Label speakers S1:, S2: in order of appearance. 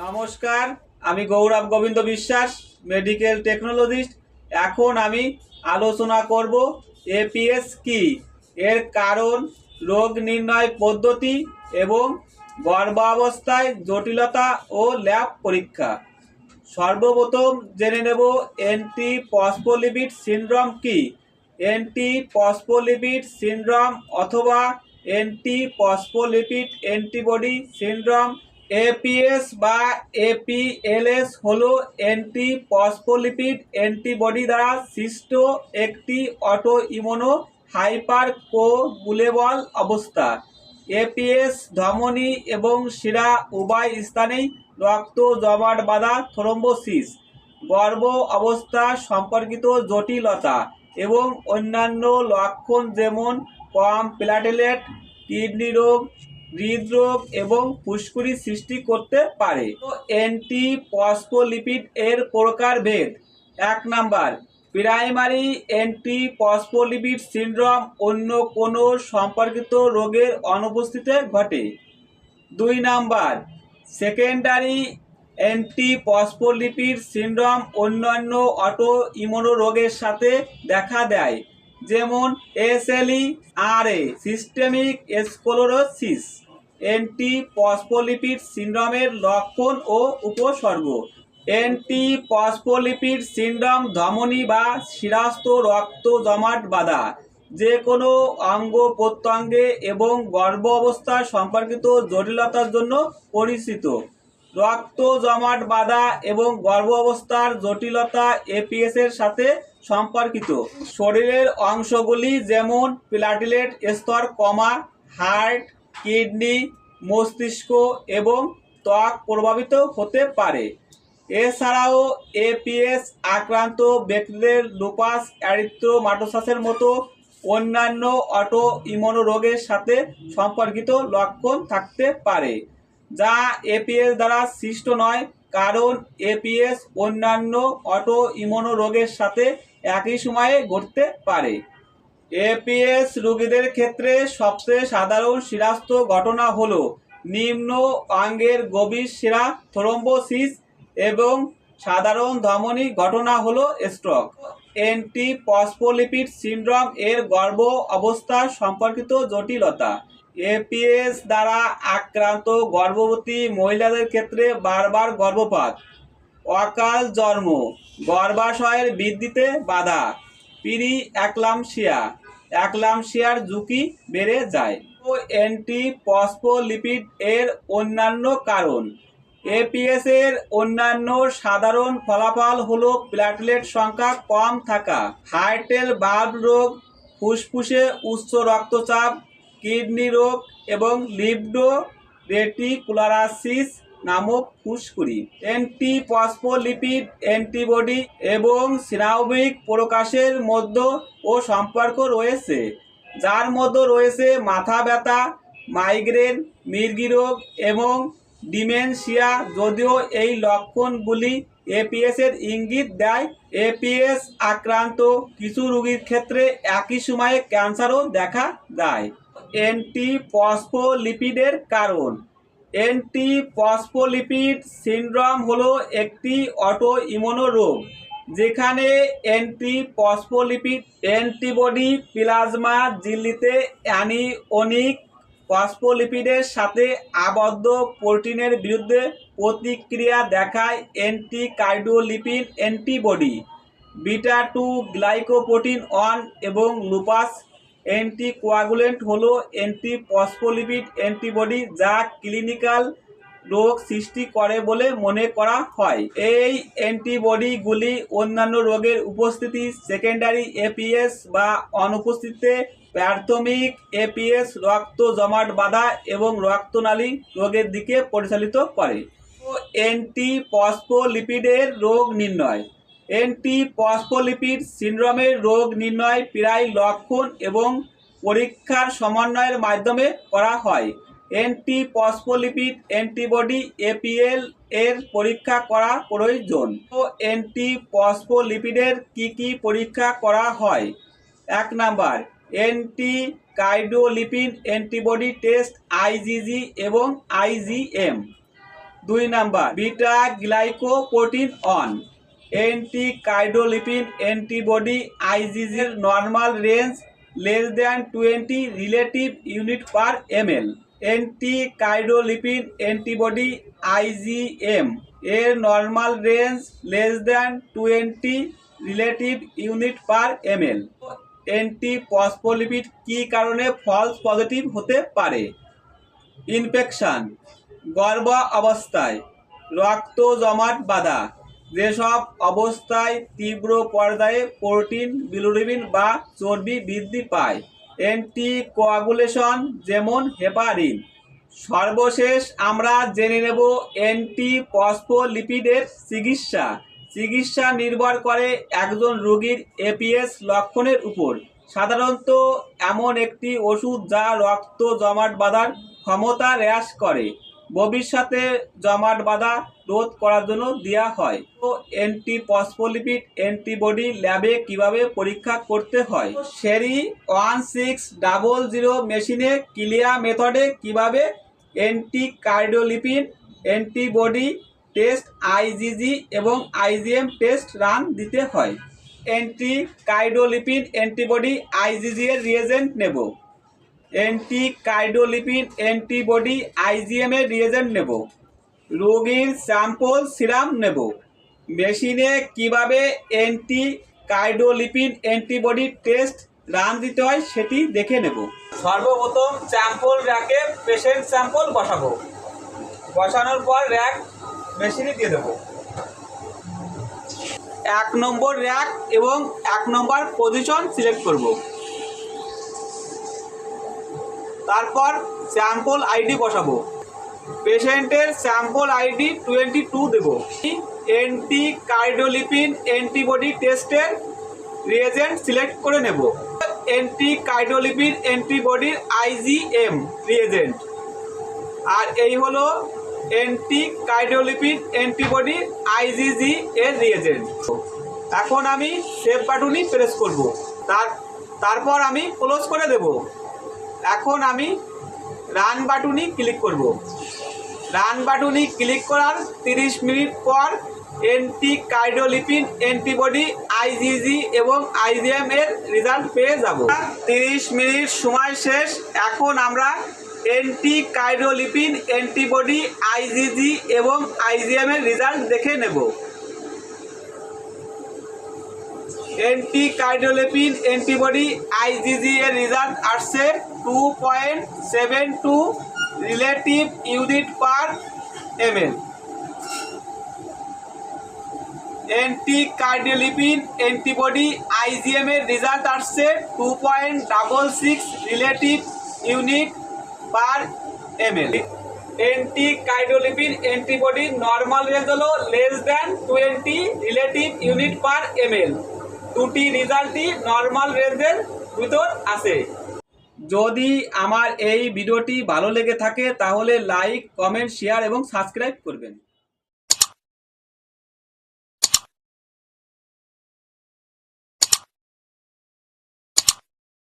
S1: নমস্কার, আমি গৌরব গোবিন্দ বিশ্বাস মেডিকেল টেকনোলজিস্ট এখন আমি আলোচনা করব এপিএস কি? এর কারণ, রোগ নির্ণয় পদ্ধতি এবং গর্ভাবস্থায় জটিলতা ও ল্যাব পরীক্ষা। সর্বপ্রথম জেনে নেব এন্টি পসপোলিপিড সিনড্রোম কি? এন্টি পসপোলিপিড সিনড্রোম অথবা anti phospholipid antibody syndrome APS বা এপিএলএস হলো অ্যান্টি পসপোলিপিড অ্যান্টিবডি দ্বারা সৃষ্ট একটি অটো ইমোনো হাইপার কোগুলেবল অবস্থা। এপিএস, ধমনী এবং শিরা উভয় স্থানেই রক্ত জমাট বাঁধা থ্রোম্বোসিস, গর্ভ অবস্থা সম্পর্কিত জটিলতা এবং অন্যান্য লক্ষণ যেমন কম প্লাটেলেট, কিডনি রোগ হৃদরোগ এবং ফুসকুড়ি সৃষ্টি করতে পারে। অ্যান্টি পসপোলিপিড এর প্রকারভেদ। এক number, primary anti phospholipid syndrome অন্য কোনো সম্পর্কিত রোগের অনুপস্থিতিতে ঘটে। দুই number, secondary anti phospholipid syndrome অন্যান্য অটো ইমিউনো রোগের সাথে দেখা দেয়, যেমন এসএলই আর এ সিস্টেমিক স্কলোরোসিস। অ্যান্টি পসপোলিপিড সিনড্রোমের লক্ষণ ও উপসর্গ। অ্যান্টি পসপোলিপিড সিনড্রোম ধমনী বা শিরাস্ত রক্ত জমাট বাঁধা যে কোনো অঙ্গ প্রত্যঙ্গে এবং গর্ভ অবস্থা সম্পর্কিত জটিলতার জন্য পরিচিত। রক্ত জমাট বাঁধা এবং গর্ভ অবস্থার জটিলতা এপিএস এর সাথে সম্পর্কিত। শরীরের অংশগুলি যেমন প্লাটিলেট স্তর, কমা হার্ট কিডনি, মস্তিষ্ক এবং ত্বক প্রভাবিত হতে পারে। এছাড়াও এপিএস আক্রান্ত ব্যক্তিদের লুপাস অ্যারিথ্রোমাটোসাসের মতো অন্যান্য অটো ইমিউনো রোগের সাথে সম্পর্কিত লক্ষণ থাকতে পারে, যা এপিএস দ্বারা সৃষ্ট নয়। কারণ এপিএস অন্যান্য অটো ইমিউনো রোগের সাথে একই সময়ে ঘটতে পারে। এপিএস রোগীদের ক্ষেত্রে সবচেয়ে সাধারণ শিরাস্ত ঘটনা হল নিম্ন অঙ্গের গভীর শিরা, থ্রোম্বোসিস এবং সাধারণ ধমনী ঘটনা হল স্ট্রোক। এন্টি পসপোলিপিড সিনড্রোম এর গর্ভ অবস্থা সম্পর্কিত জটিলতা। এপিএস দ্বারা আক্রান্ত গর্ভবতী মহিলাদের ক্ষেত্রে বারবার গর্ভপাত। অকাল জন্ম, গর্ভাশয়ের বৃদ্ধিতে বাধা পিরি অ্যাক্লামশিয়া অ্যাক্লামশিয়ার ঝুঁকি বেড়ে যায়। ও অ্যান্টি পসপোলিপিড এর অন্যান্য কারণ। এপিএস এর অন্যান্য সাধারণ ফলাফল হলো প্ল্যাটলেট সংখ্যা কম থাকা হার্টেল বাল্ব রোগ, ফুসফুসে উচ্চ রক্তচাপ, কিডনি রোগ এবং লিপডো রেটিকুলারাসিস নামক ফুসকুড়ি অ্যান্টি পসপোলিপিড অ্যান্টিবডি এবং স্নায়বিক প্রকাশের মধ্যে ও সম্পর্ক রয়েছে, যার মধ্যে রয়েছে মাথা ব্যথা, মাইগ্রেন, মির্গি রোগ এবং ডিমেনশিয়া। যদিও এই লক্ষণগুলি এপিএস এর ইঙ্গিত দেয়, এপিএস আক্রান্ত কিছু রোগীর ক্ষেত্রে একই সময়ে ক্যান্সারও দেখা দেয়। অ্যান্টি পসপোলিপিডের কারণ। অ্যান্টি পসপোলিপিড সিনড্রোম হলো একটি অটো ইমিউনো রোগ, যেখানে অ্যান্টি পসপোলিপিড অ্যান্টিবডি প্লাজমা ঝিল্লিতে অ্যানিওনিক ফসফোলিপিডের সাথে আবদ্ধ প্রোটিনের বিরুদ্ধে প্রতিক্রিয়া দেখায় anticardiolipin antibody beta two glycoprotein one এবং লুপাস অ্যান্টিকোয়াগুলেন্ট হলো ফসফোলিপিড অ্যান্টিবডি যা ক্লিনিক্যাল রোগ সৃষ্টি করে বলে মনে করা হয়। এই অ্যান্টিবডিগুলি অন্যান্য রোগের উপস্থিতি সেকেন্ডারি এপিএস বা অনুপস্থিতিতে প্রাথমিক এপিএস রক্ত জমাট বাঁধা এবং রক্তনালী রোগের দিকে পরিচালিত করে। অ্যান্টি পসপোলিপিডের রোগ নির্ণয়। অ্যান্টি পসপোলিপিড সিনড্রোমের রোগ নির্ণয় প্রায় লক্ষণ এবং পরীক্ষার সমন্বয়ের মাধ্যমে করা হয়। অ্যান্টি পসপোলিপিড অ্যান্টিবডি এপিএল এর পরীক্ষা করা প্রয়োজন। ও অ্যান্টি পসপোলিপিডের কি কি পরীক্ষা করা হয়? এক number anti cardiolipid antibody test IgG এবং আইজিএম দুই number, beta glycoprotein one. Anti cardiolipin antibody আইজিজির normal range less than twenty relative unit per M L anti cardiolipin antibody IgM এর normal range less than twenty relative unit per ML anti phospholipid কী কারণে false positive হতে পারে? Infection গর্ভ অবস্থায় রক্ত জমাট বাঁধা. যেসব অবস্থায় তীব্র পর্যায়ে প্রোটিন বিলুরিবিন বা চর্বি বৃদ্ধি পায় অ্যান্টি কোয়াগুলেশন যেমন হেপারিন সর্বশেষ আমরা জেনে নেব অ্যান্টি ফসফোলিপিডের চিকিৎসা। চিকিৎসা নির্ভর করে একজন রোগীর এপিএস লক্ষণের উপর। সাধারণত এমন একটি ওষুধ যা রক্ত জমাট বাঁধার ক্ষমতা হ্রাস করে। ভবিষ্যতে জমাট বাঁধা রোধ করার জন্য দেওয়া হয়। তো অ্যান্টি ফসফোলিপিড অ্যান্টিবডি ল্যাবে কীভাবে পরীক্ষা করতে হয়? সেরি ওয়ান সিক্স ডাবল জিরো মেশিনে ক্লিয়া মেথডে কীভাবে anti cardiolipin antibody test IgG এবং আইজিএম টেস্ট রান দিতে হয়? অ্যান্টি কাইডোলিপিন অ্যান্টিবডি আইজিজি এর রিয়েজেন্ট নেব। অ্যান্টি কাইডোলিপিন অ্যান্টিবডি আইজিএম এর রিয়েজেন্ট নেব। রোগীর স্যাম্পল সিরাম নেব। মেশিনে কীভাবে anti cardiolipin antibody test run দিতে হয় সেটি দেখে নেব। সর্বপ্রথম স্যাম্পল র্যাকে পেশেন্ট স্যাম্পল বসাবো। বসানোর পর র্যাক মেশিনে দিয়ে দেবো। এক নম্বর র্যাক এবং এক নম্বর পজিশন সিলেক্ট করব। তারপর স্যাম্পল আইডি বসাবো। পেশেন্টের স্যাম্পল আইডি টোয়েন্টি টু দেবো। এন্টি কার্ডিওলিপিন অ্যান্টিবডি টেস্টের রিয়েজেন্ট সিলেক্ট করে নেব। এন্টি কার্ডিওলিপিন অ্যান্টিবডির আইজিএম রিয়েজেন্ট। আর এই হলো অ্যান্টি কার্ডিওলিপিড অ্যান্টিবডি আইজিজি এর রিয়েজেন্ট। এখন আমি সেভ বাটনই প্রেস করব। তার, তারপর আমি ক্লোজ করে দেব। এখন আমি রান বাটনই ক্লিক করব। রান বাটনই ক্লিক করার তিরিশ মিনিট পর অ্যান্টি কার্ডিওলিপিন অ্যান্টিবডি আইজিজি এবং আইজিএম এর রেজাল্ট পেয়ে যাব। তিরিশ মিনিট সময় শেষ। এখন আমরা এন্টি কাইডোলিপিন অ্যান্টিবডি আইজিজি এবং আইজিএম এর রেজাল্ট দেখে নেব। এন্টি কাইডোলিপিন অ্যান্টিবডি আইজিজি এর রেজাল্ট আসছে। Two point seven two relative unit per ML anti cardiolipin antibody IgM এর রেজাল্ট আসছে two point double six relative unit per ML anti cardiolipin antibody normal range হলো less than twenty relative unit per ML দুটি রেজাল্টই normal রেঞ্জের ভিতর আছে। যদি আমার এই ভিডিওটি ভালো লেগে থাকে তাহলে লাইক কমেন্ট শেয়ার এবং সাবস্ক্রাইব করবেন।